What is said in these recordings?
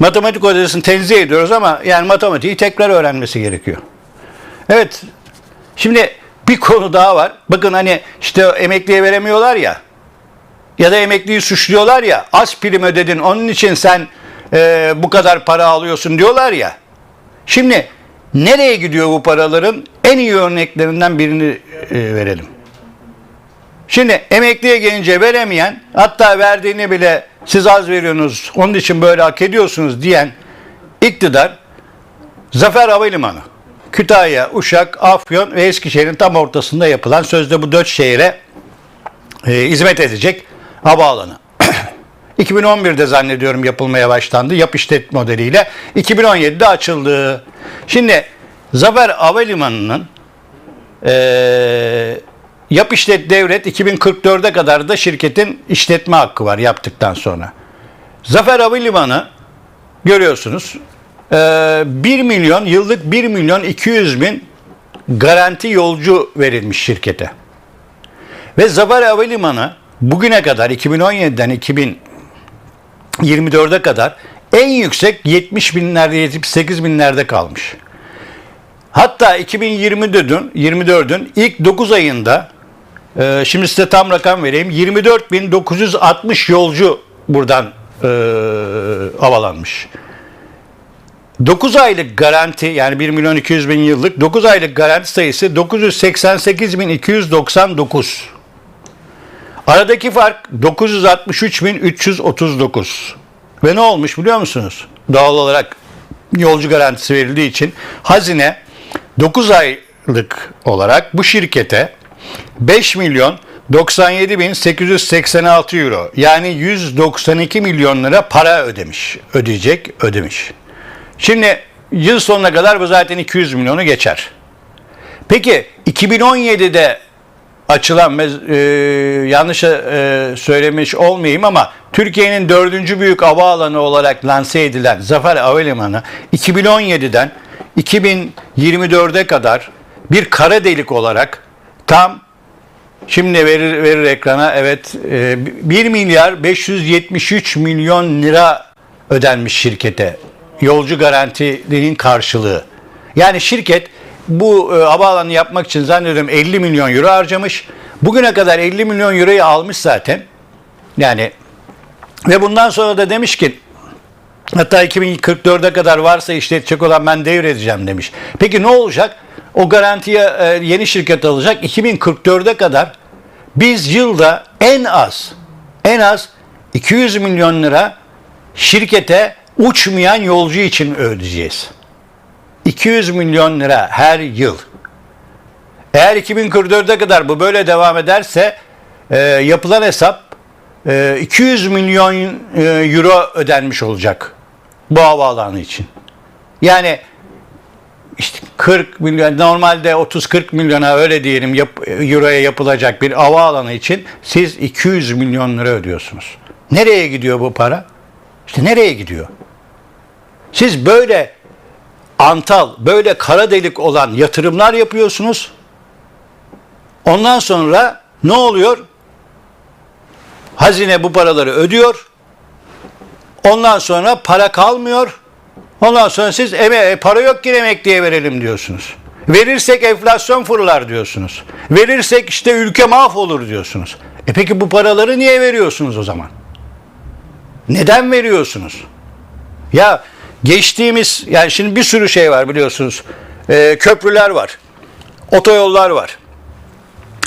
Matematik hocasını tenzih ediyoruz ama yani matematiği tekrar öğrenmesi gerekiyor. Evet. Şimdi bir konu daha var. Bakın hani işte emekliye veremiyorlar ya. Ya da emekliyi suçluyorlar ya. Az prim ödedin onun için sen e, bu kadar para alıyorsun diyorlar ya. Şimdi nereye gidiyor bu paraların? En iyi örneklerinden birini e, verelim. Şimdi emekliye gelince veremeyen hatta verdiğini bile siz az veriyorsunuz onun için böyle hak ediyorsunuz diyen iktidar Zafer Havalimanı. Kütahya, Uşak, Afyon ve Eskişehir'in tam ortasında yapılan sözde bu dört şehire e, hizmet edecek havaalanı. 2011'de zannediyorum yapılmaya başlandı yap işlet modeliyle. 2017'de açıldı. Şimdi Zafer Havalimanı'nın eee yap işlet devret 2044'e kadar da şirketin işletme hakkı var yaptıktan sonra. Zafer Havalimanı görüyorsunuz eee 1 milyon yıllık 1 milyon 200 bin garanti yolcu verilmiş şirkete. Ve Zafer Havalimanı bugüne kadar 2017'den 2024'e kadar en yüksek 70 binlerde 78 binlerde kalmış. Hatta 2024'ün 24'ün ilk 9 ayında e, şimdi size tam rakam vereyim 24.960 yolcu buradan e, havalanmış. 9 aylık garanti yani 1 milyon 200 bin yıllık 9 aylık garanti sayısı 988.299. Aradaki fark 963.339. Ve ne olmuş biliyor musunuz? Doğal olarak yolcu garantisi verildiği için hazine 9 aylık olarak bu şirkete 5 milyon 97 bin 886 euro yani 192 milyon lira para ödemiş. Ödeyecek, ödemiş. Şimdi yıl sonuna kadar bu zaten 200 milyonu geçer. Peki 2017'de açılan e, yanlış e, söylemiş olmayayım ama Türkiye'nin dördüncü büyük havaalanı olarak lanse edilen Zafer Havalimanı 2017'den 2024'e kadar bir kara delik olarak tam şimdi verir, verir ekrana evet e, 1 milyar 573 milyon lira ödenmiş şirkete yolcu garantinin karşılığı. Yani şirket bu e, havaalanı yapmak için zannediyorum 50 milyon euro harcamış. Bugüne kadar 50 milyon euroyu almış zaten. Yani ve bundan sonra da demiş ki hatta 2044'e kadar varsa işletecek olan ben devredeceğim demiş. Peki ne olacak? O garantiye e, yeni şirket alacak. 2044'e kadar biz yılda en az en az 200 milyon lira şirkete uçmayan yolcu için ödeyeceğiz. 200 milyon lira her yıl. Eğer 2044'e kadar bu böyle devam ederse e, yapılan hesap e, 200 milyon e, euro ödenmiş olacak bu havaalanı için. Yani işte 40 milyon normalde 30-40 milyona öyle diyelim yap, euroya yapılacak bir havaalanı için siz 200 milyon lira ödüyorsunuz. Nereye gidiyor bu para? İşte nereye gidiyor? Siz böyle antal, böyle kara delik olan yatırımlar yapıyorsunuz. Ondan sonra ne oluyor? Hazine bu paraları ödüyor. Ondan sonra para kalmıyor. Ondan sonra siz eme, e, para yok ki emekliye verelim diyorsunuz. Verirsek enflasyon fırlar diyorsunuz. Verirsek işte ülke mahvolur diyorsunuz. E peki bu paraları niye veriyorsunuz o zaman? Neden veriyorsunuz? Ya geçtiğimiz yani şimdi bir sürü şey var biliyorsunuz. Ee, köprüler var. Otoyollar var.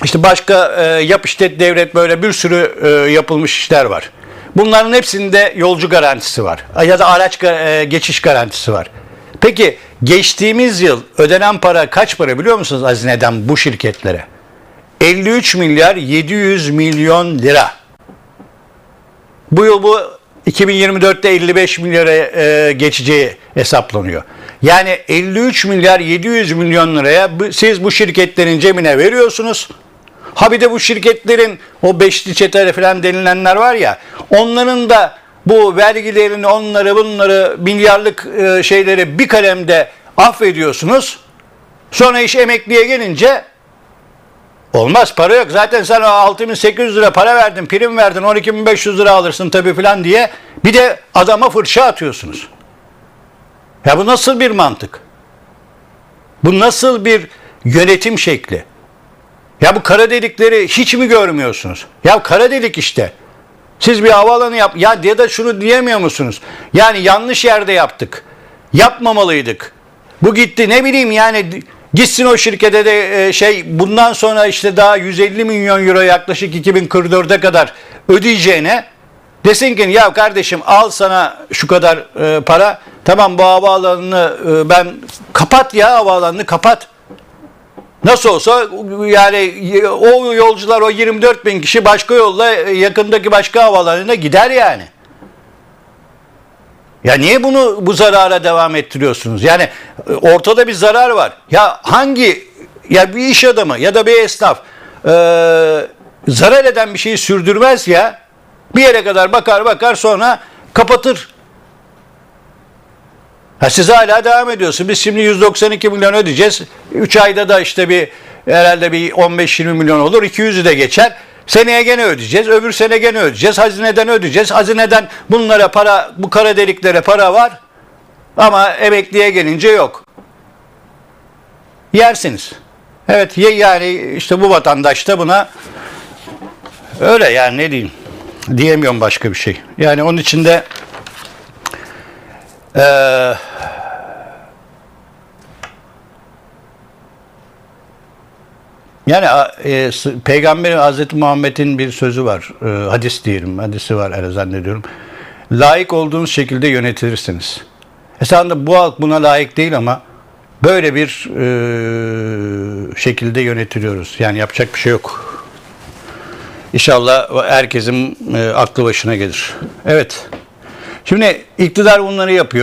İşte başka e, yap işlet devlet böyle bir sürü e, yapılmış işler var. Bunların hepsinde yolcu garantisi var. Ya da araç e, geçiş garantisi var. Peki geçtiğimiz yıl ödenen para kaç para biliyor musunuz hazineden bu şirketlere? 53 milyar 700 milyon lira. Bu yıl bu 2024'te 55 milyara e, geçeceği hesaplanıyor. Yani 53 milyar 700 milyon liraya siz bu şirketlerin cebine veriyorsunuz. Ha bir de bu şirketlerin o beşli çete falan denilenler var ya onların da bu vergilerini onları bunları milyarlık e, şeyleri bir kalemde affediyorsunuz. Sonra iş emekliye gelince Olmaz para yok. Zaten sen o 6800 lira para verdin, prim verdin, 12500 lira alırsın tabii falan diye bir de adama fırça atıyorsunuz. Ya bu nasıl bir mantık? Bu nasıl bir yönetim şekli? Ya bu kara delikleri hiç mi görmüyorsunuz? Ya kara delik işte. Siz bir havaalanı yap ya ya da şunu diyemiyor musunuz? Yani yanlış yerde yaptık. Yapmamalıydık. Bu gitti ne bileyim yani gitsin o şirkete de e, şey bundan sonra işte daha 150 milyon euro yaklaşık 2044'e kadar ödeyeceğine desin ki ya kardeşim al sana şu kadar e, para tamam bu havaalanını e, ben kapat ya havaalanını kapat. Nasıl olsa yani o yolcular o 24 bin kişi başka yolla yakındaki başka havalarına gider yani. Ya niye bunu bu zarara devam ettiriyorsunuz? Yani e, ortada bir zarar var. Ya hangi ya bir iş adamı ya da bir esnaf e, zarar eden bir şeyi sürdürmez ya. Bir yere kadar bakar bakar sonra kapatır. Ha siz hala devam ediyorsun. Biz şimdi 192 milyon ödeyeceğiz. 3 ayda da işte bir herhalde bir 15-20 milyon olur. 200'ü de geçer. Seneye gene ödeyeceğiz. Öbür sene gene ödeyeceğiz. Hazineden ödeyeceğiz. Hazineden bunlara para, bu kara deliklere para var. Ama emekliye gelince yok. Yersiniz. Evet yani işte bu vatandaş da buna öyle yani ne diyeyim. Diyemiyorum başka bir şey. Yani onun için de eee Yani e, Peygamberin Hazreti Muhammed'in bir sözü var. E, hadis diyelim. Hadisi var öyle zannediyorum. Layık olduğunuz şekilde yönetilirsiniz. Esasında bu halk buna layık değil ama böyle bir e, şekilde yönetiliyoruz. Yani yapacak bir şey yok. İnşallah herkesin e, aklı başına gelir. Evet. Şimdi iktidar bunları yapıyor.